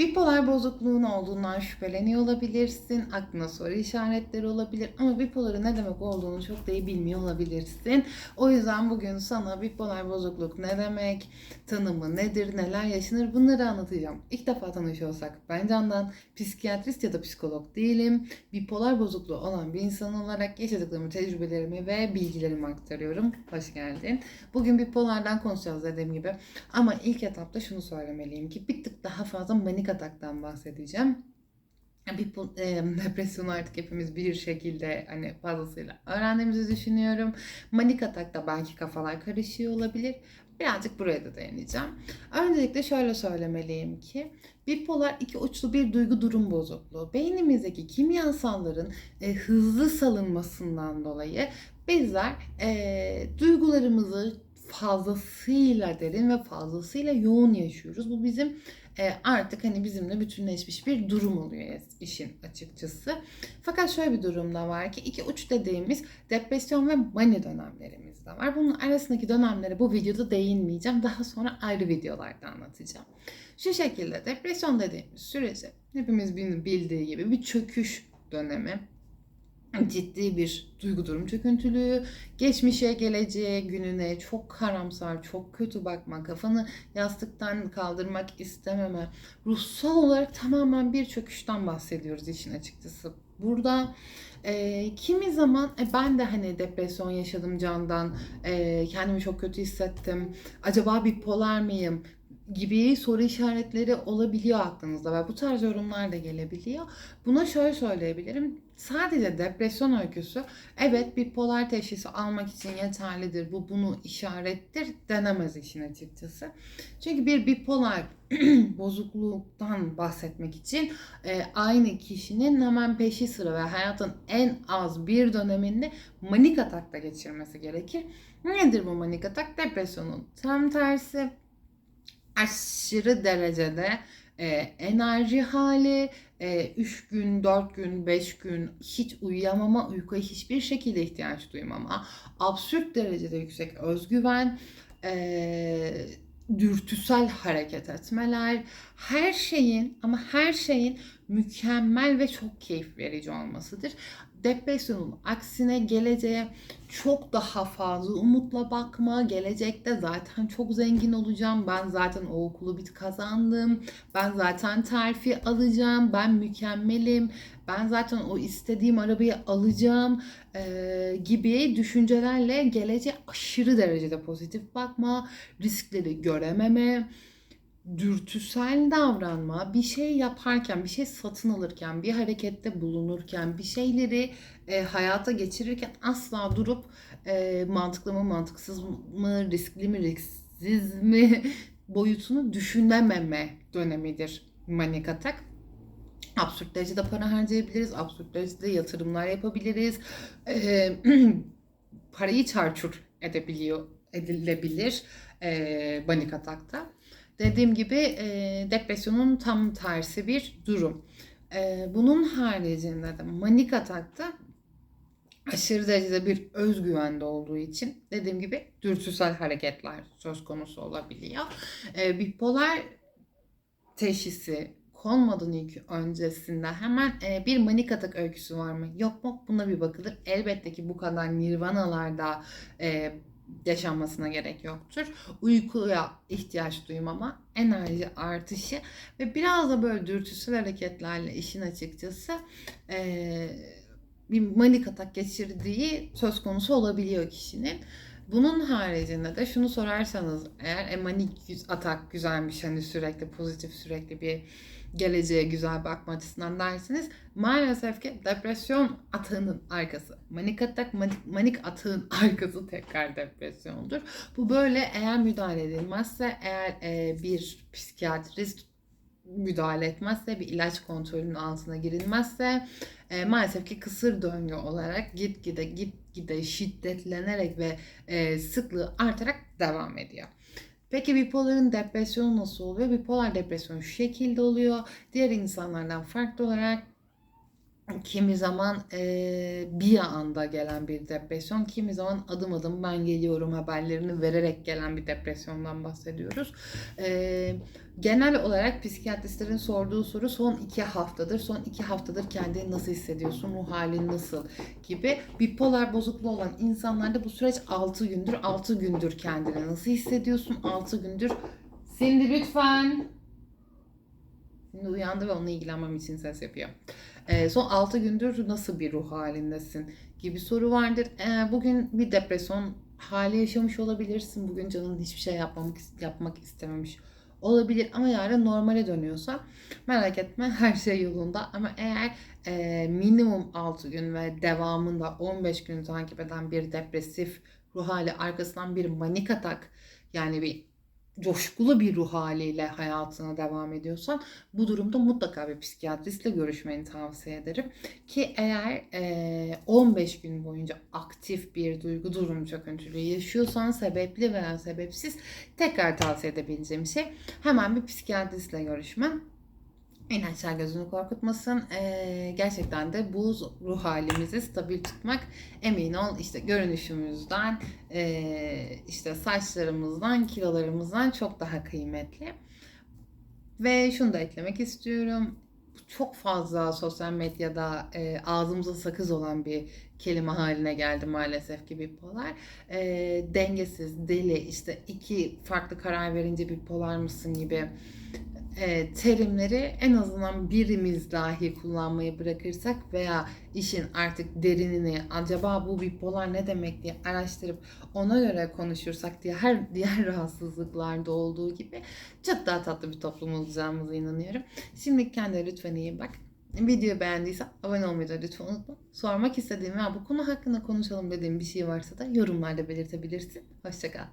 Bipolar bozukluğun olduğundan şüpheleniyor olabilirsin. Aklına soru işaretleri olabilir. Ama bipoların ne demek olduğunu çok da iyi bilmiyor olabilirsin. O yüzden bugün sana bipolar bozukluk ne demek, tanımı nedir, neler yaşanır bunları anlatacağım. İlk defa tanışıyorsak ben Candan, psikiyatrist ya da psikolog değilim. Bipolar bozukluğu olan bir insan olarak yaşadıklarımı, tecrübelerimi ve bilgilerimi aktarıyorum. Hoş geldin. Bugün bipolardan konuşacağız dediğim gibi. Ama ilk etapta şunu söylemeliyim ki bir tık daha fazla manik ataktan bahsedeceğim. Bir e, depresyonu artık hepimiz bir şekilde hani fazlasıyla öğrendiğimizi düşünüyorum. Manik atakta belki kafalar karışıyor olabilir. Birazcık buraya da değineceğim. Öncelikle şöyle söylemeliyim ki bipolar iki uçlu bir duygu durum bozukluğu. Beynimizdeki kimyasalların e, hızlı salınmasından dolayı bizler e, duygularımızı fazlasıyla derin ve fazlasıyla yoğun yaşıyoruz. Bu bizim e, artık hani bizimle bütünleşmiş bir durum oluyor işin açıkçası. Fakat şöyle bir durum da var ki iki uç dediğimiz depresyon ve mani dönemlerimiz de var. Bunun arasındaki dönemlere bu videoda değinmeyeceğim. Daha sonra ayrı videolarda anlatacağım. Şu şekilde depresyon dediğimiz süreci hepimiz bildiği gibi bir çöküş dönemi ciddi bir duygu durum çöküntülüğü, geçmişe, geleceğe, gününe çok karamsar, çok kötü bakma, kafanı yastıktan kaldırmak istememe, ruhsal olarak tamamen bir çöküşten bahsediyoruz işin açıkçası. Burada e, kimi zaman e, ben de hani depresyon yaşadım candan, e, kendimi çok kötü hissettim, acaba bipolar mıyım, gibi soru işaretleri olabiliyor aklınızda ve bu tarz yorumlar da gelebiliyor. Buna şöyle söyleyebilirim. Sadece depresyon öyküsü evet bipolar teşhisi almak için yeterlidir. Bu bunu işarettir denemez işin açıkçası. Çünkü bir bipolar bozukluktan bahsetmek için e, aynı kişinin hemen peşi sıra ve hayatın en az bir döneminde manik atakta geçirmesi gerekir. Nedir bu manik atak? Depresyonun tam tersi aşırı derecede e, enerji hali, 3 e, gün, 4 gün, 5 gün hiç uyuyamama, uykuya hiçbir şekilde ihtiyaç duymama, absürt derecede yüksek özgüven, e, dürtüsel hareket etmeler, her şeyin ama her şeyin mükemmel ve çok keyif verici olmasıdır depresyonun aksine geleceğe çok daha fazla umutla bakma. Gelecekte zaten çok zengin olacağım. Ben zaten o okulu bit kazandım. Ben zaten terfi alacağım. Ben mükemmelim. Ben zaten o istediğim arabayı alacağım e, gibi düşüncelerle geleceğe aşırı derecede pozitif bakma, riskleri görememe, dürtüsel davranma, bir şey yaparken, bir şey satın alırken, bir harekette bulunurken, bir şeyleri e, hayata geçirirken asla durup e, mantıklı mı, mantıksız mı, riskli mi, risksiz mi boyutunu düşünememe dönemidir manik atak. Absürt derecede para harcayabiliriz, absürt derecede yatırımlar yapabiliriz. E, parayı çarçur edebiliyor, edilebilir e, manik atakta. Dediğim gibi e, depresyonun tam tersi bir durum. E, bunun haricinde de manik atakta aşırı derecede bir özgüvende olduğu için dediğim gibi dürtüsel hareketler söz konusu olabiliyor. E, bipolar teşhisi konmadan ilk öncesinde hemen e, bir manik atak öyküsü var mı? Yok mu? Buna bir bakılır. Elbette ki bu kadar nirvanalarda e, yaşanmasına gerek yoktur. Uykuya ihtiyaç duymama, enerji artışı ve biraz da böyle dürtüsel hareketlerle işin açıkçası ee, bir manik atak geçirdiği söz konusu olabiliyor kişinin. Bunun haricinde de şunu sorarsanız eğer e, manik atak güzelmiş hani sürekli pozitif sürekli bir geleceğe güzel bakma açısından dersiniz. Maalesef ki depresyon atağının arkası. Manik atak, manik, manik atağın arkası tekrar depresyondur. Bu böyle eğer müdahale edilmezse, eğer e, bir psikiyatrist müdahale etmezse, bir ilaç kontrolünün altına girilmezse e, maalesef ki kısır döngü olarak gitgide gitgide şiddetlenerek ve e, sıklığı artarak devam ediyor. Peki bipoların depresyonu nasıl oluyor? Bipolar depresyon şu şekilde oluyor. Diğer insanlardan farklı olarak Kimi zaman eee, bir anda gelen bir depresyon, kimi zaman adım adım ben geliyorum haberlerini vererek gelen bir depresyondan bahsediyoruz. Eee, genel olarak psikiyatristlerin sorduğu soru son iki haftadır. Son iki haftadır kendini nasıl hissediyorsun, ruh halin nasıl gibi. Bipolar bozukluğu olan insanlarda bu süreç 6 gündür. 6 gündür kendini nasıl hissediyorsun? 6 gündür. Cindy lütfen. Şimdi uyandı ve onunla ilgilenmem için ses yapıyor. Ee, son 6 gündür nasıl bir ruh halindesin gibi soru vardır. Ee, bugün bir depresyon hali yaşamış olabilirsin. Bugün canın hiçbir şey yapmamak, yapmak istememiş olabilir. Ama yarın normale dönüyorsa merak etme her şey yolunda. Ama eğer e, minimum 6 gün ve devamında 15 gün takip eden bir depresif ruh hali arkasından bir manik atak yani bir coşkulu bir ruh haliyle hayatına devam ediyorsan bu durumda mutlaka bir psikiyatristle görüşmeni tavsiye ederim. Ki eğer eee, 15 gün boyunca aktif bir duygu durum çöküntülüğü yaşıyorsan sebepli veya sebepsiz tekrar tavsiye edebileceğim şey hemen bir psikiyatristle görüşmen. İnançlar gözünü korkutmasın. Eee, gerçekten de bu ruh halimizi stabil tutmak emin ol işte görünüşümüzden, eee, işte saçlarımızdan, kilolarımızdan çok daha kıymetli. Ve şunu da eklemek istiyorum. Çok fazla sosyal medyada e, ağzımıza sakız olan bir kelime haline geldi maalesef ki bipolar. E, dengesiz, deli, işte iki farklı karar verince bipolar mısın gibi e, terimleri en azından birimiz dahi kullanmayı bırakırsak veya işin artık derinini acaba bu bipolar ne demek diye araştırıp ona göre konuşursak diye her diğer rahatsızlıklarda olduğu gibi çok daha tatlı bir toplum olacağımıza inanıyorum. Şimdi kendine lütfen iyi bak. Videoyu beğendiysen abone olmayı da lütfen unutma. Sormak istediğim veya bu konu hakkında konuşalım dediğim bir şey varsa da yorumlarda belirtebilirsin. Hoşçakal.